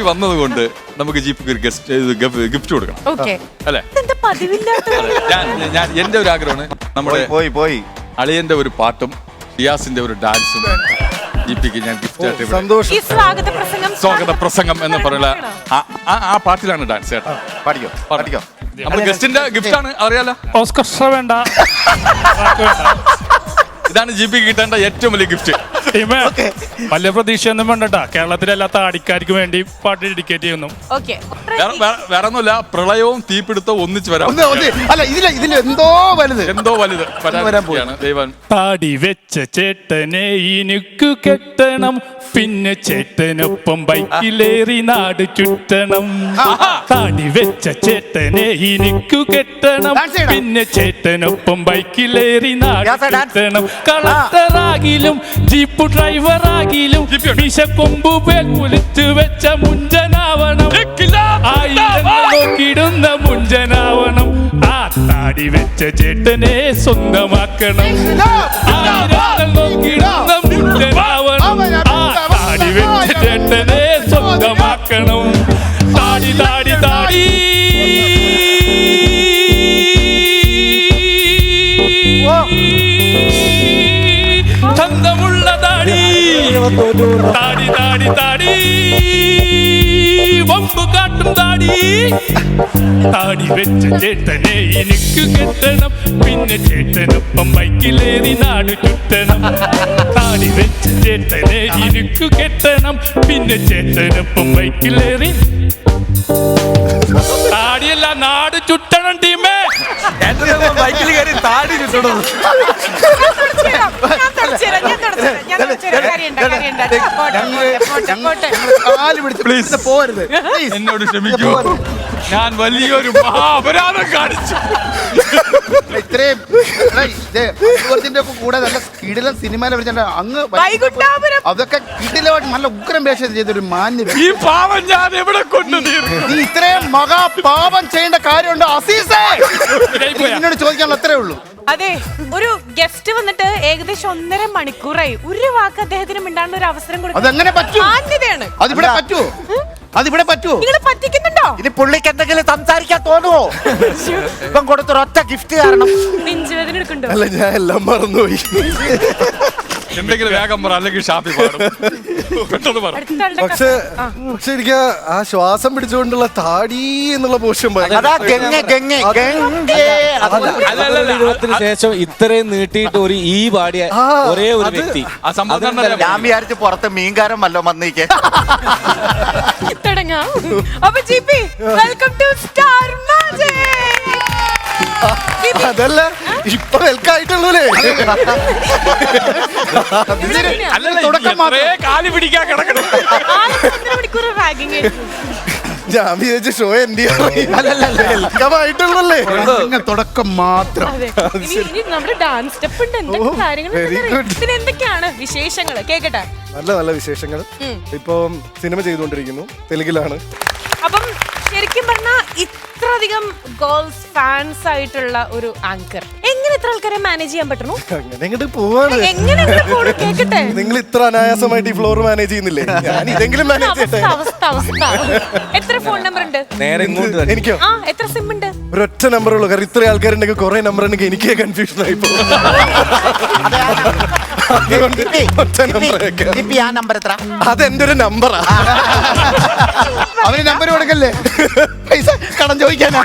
P വന്നത് കൊണ്ട് നമുക്ക് ജീപ്പ് ഗസ്റ്റ് ഗിഫ്റ്റ് കൊടുക്കണം. ഓക്കെ. അല്ലേ? ഇതെന്താ പതിവില്ലാത്ത ഞാൻ ഞാൻ എന്റെ ഒരു ആഗ്രഹമാണ് നമ്മുടെ പോയി പോയി അളിയന്റെ ഒരു പാട്ടും ഷിയാസിന്റെ ഒരു ഡാൻസും ജി ഞാൻ ഗിഫ്റ്റ് ആയിട്ട് ഇവിടെ. സന്തോഷം. ഈ സ്വാഗത പ്രസംഗം സ്വാഗത പ്രസംഗം എന്ന് പറയുന്ന ആ- ആ- ആ പാട്ടിലാണ് ഡാൻസ് കേട്ടോ. പഠിക്കോ പഠിക്കോ. നമ്മുടെ ഗസ്റ്റിന്റെ ഗിഫ്റ്റ് ആണ് അറിയാലോ. ഓസ്കർ വേണ്ട. ഇതാണ് ജി പി കിട്ടേണ്ട ഏറ്റവും വലിയ ഗിഫ്റ്റ് ടീമേ വലിയ പ്രതീക്ഷയൊന്നും വേണ്ടട്ടാ. കേരളത്തിലെ എല്ലാ താടിക്കാർക്കും വേണ്ടി പാട്ട് ഡെഡിക്കേറ്റ് ചെയ്യുന്നു. ഓക്കെ. വേറെ വേറെ- വേറെ ഒന്നുമില്ല. പ്രളയവും തീപിടുത്തവും ഒന്നിച്ച് വരാം. ഒന്ന് ഒന്ന്. അല്ല ഇതിൽ ഇതിൽ എന്തോ വലുത്. എന്തോ വലുത്. വരാൻ പോവുകയാണ്. ദൈവം. താടി വെച്ച ചേട്ടനെ ഇനിക്കു കെട്ടണം. പിന്നെ ചേട്ടനൊപ്പം ബൈക്കിലേറി നാട് ചുറ്റണം. താടി വെച്ച ചേട്ടനെ ഇനിക്കു കെട്ടണം. Dance ചെയ്യണം. പിന്നെ ചേട്ടനൊപ്പം ബൈക്കിലേറി നാട് Yes, sir, dance. ചുറ്റണം. കളക്ടറാകിലും ജീപ്പ് ഡ്രൈവറാകിലും വിശക്കൊമ്പുപേൽ കുലിച്ചു വെച്ച മുഞ്ചനാവണം. ആയിരങ്ങൾ നോക്കിടുന്ന മുഞ്ചനാവണം. ആ താടി വെച്ച ചേട്ടനെ സ്വന്തമാക്കണം. ആയിരങ്ങൾ നോക്കിടുന്ന മുഞ്ചനാവണം. ആ താടി വെച്ച ചേട്ടനെ താടി താടി താടി. വമ്പ് കാട്ടും താടി. താടി വെച്ച ചേട്ടനെ എനിക്ക് കെട്ടണം. പിന്നെ ചേട്ടനൊപ്പം ബൈക്കിലേറി നാട് ചുറ്റണം താടി വെച്ച ചേട്ടനെ എനിക്ക് കെട്ടണം. പിന്നെ ചേട്ടനൊപ്പം ബൈക്കിലേറി താടിയല്ല നാട് ചുറ്റണം ടീമേ. ബൈക്കിൽ കയറി താടി ചുറ്റണം ഞാൻ തുടച്ചുതരാം, ഞാൻ തുടച്ചുതരാം, ഞാൻ തുടച്ചുതരാം. കാര്യമുണ്ട്, കാര്യമുണ്ട്. പോട്ടെ, പോട്ടെ, പോട്ടെ, പോട്ടെ. കാൽ പിടിച്ച് പ്ലീസ് പോരുത്. എന്നോട് ക്ഷമിക്കൂ. ഞാൻ വലിയൊരു മഹാപരാധം കാണിച്ചു. ഇത്രയും ഒക്കെ കൂടെ നല്ല കിടിലൻ സിനിമയിലെ വിളിച്ചിട്ട് അങ്ങ് അതൊക്കെ കിടിലമായിട്ട് നല്ല ഉഗ്രം വേഷം ചെയ്തൊരു മാന്യ ഈ പാവം ഞാൻ എവിടെ കൊണ്ടു നീ ഇത്രയും മഹാപാപം ചെയ്യേണ്ട കാര്യമുണ്ട് അസീസേ? എന്നോട് ചോദിക്കാനുള്ള അത്രേ ഉള്ളൂ. അതെ ഒരു ഗസ്റ്റ് വന്നിട്ട് ഏകദേശം ഒന്നര മണിക്കൂറായി. ഒരു വാക്ക് അദ്ദേഹത്തിന് മിണ്ടാണ്ട് ഒരു അവസരം കൊടുക്കും അതെങ്ങനെ പറ്റൂ? മാന്യതയാണ് അതിവിടെ പറ്റുമോ അതിവിടെ പറ്റുമോ നിങ്ങൾ പറ്റിക്കുന്നുണ്ടോ? ഇനി പുള്ളിക്ക് എന്തെങ്കിലും സംസാരിക്കാൻ തോന്നുവോ? ഇപ്പം കൊടുത്തൊരൊറ്റ ഗിഫ്റ്റ് കാരണം. നെഞ്ചുവേദന എടുക്കണ്ടോ അല്ല ഞാൻ എല്ലാം മറന്നുപോയി. എന്തെങ്കിലും വേഗം പറ അല്ലെങ്കിൽ ഷാപ്പി പാടും പെട്ടെന്ന് പറ. പക്ഷെ. പക്ഷെ എനിക്ക് ആ- ആ ശ്വാസം പിടിച്ചുകൊണ്ടുള്ള താടി എന്നുള്ള പോഷൻ അതാ ഗംഗ ഗംഗ ഗംഗേ. അത് അല്ലല്ലല്ല, ജീവിതത്തിന് ശേഷം ഇത്രയും നീട്ടിയിട്ട് ഒരു ഈ പാടിയ ആ, ഒരേ ഒരു അത് വ്യക്തി. ആ സംഭവം കണ്ടല്ലേ? ഞാൻ വിചാരിച്ച് പുറത്ത് മീൻകാരൻ വല്ലോ വന്നിരിക്കേ തുടങ്ങാം. അപ്പൊ G P welcome to star അതല്ല? ഇപ്പൊ വെൽക്കായിട്ടുള്ളൂലേ? അല്ലല്ല തുടക്കം എത്രേ കാലി പിടിക്കാൻ കിടക്കണം. മണിക്കൂർ റാഗിങ് ഞാൻ വിചാരിച്ച ഷോ എന്റെ വെൽക്കം ആയിട്ടുള്ളല്ലേ നിങ്ങൾ തുടക്കം മാത്രം. ഇനി ഇനി നമ്മുടെ ഡാൻസ് സ്റ്റെപ്പ് ഉണ്ട്. എന്തൊക്കെ കാര്യങ്ങൾ. എന്തൊക്കെയാണ് വിശേഷങ്ങൾ? കേക്കട്ടെ. നല്ല നല്ല വിശേഷങ്ങൾ. ഇപ്പൊ സിനിമ ചെയ്തുകൊണ്ടിരിക്കുന്നു. തെലുങ്കിലാണ്. അപ്പം ശരിക്കും പറഞ്ഞാൽ ഇത്രയധികം ഗേൾസ് ഫാൻസ് ആയിട്ടുള്ള ഒരു ആങ്കർ എങ്ങനെ ഇത്ര ആൾക്കാരെ മാനേജ് ചെയ്യാൻ പറ്റുന്നു അങ്ങനെ ഇങ്ങോട്ട് പോവാണ്. എങ്ങനെ ഇങ്ങനെ പോണു? കേക്കട്ടെ? നിങ്ങൾ ഇത്ര അനായാസമായിട്ട് ഈ ഫ്ലോർ മാനേജ് ചെയ്യുന്നില്ലേ? ഞാൻ ഇതെങ്കിലും മാനേജ് അവസ്ഥ ചെയ്യട്ടെ? അവസ്ഥ അവസ്ഥ. എത്ര ഫോൺ നമ്പർ ഉണ്ട്? നേരെ ഇങ്ങോട്ട് തന്നെ. എനിക്കോ? ആ എത്ര സിം ഉണ്ട്? ഒരൊറ്റ നമ്പർ ഉള്ളൂ. കാരണം ഇത്ര ആൾക്കാരുണ്ടെങ്കിൽ കുറെ നമ്പർ ഉണ്ടെങ്കിൽ എനിക്ക് കൺഫ്യൂഷൻ ആയി പോകും. അതുകൊണ്ട് ഒറ്റ നമ്പർ ഇപ്പൊ ആ നമ്പർ എത്ര? അതെന്റെ ഒരു നമ്പറാ അവന് നമ്പർ കൊടുക്കല്ലേ? പൈസ കടം ചോദിക്കാനാ.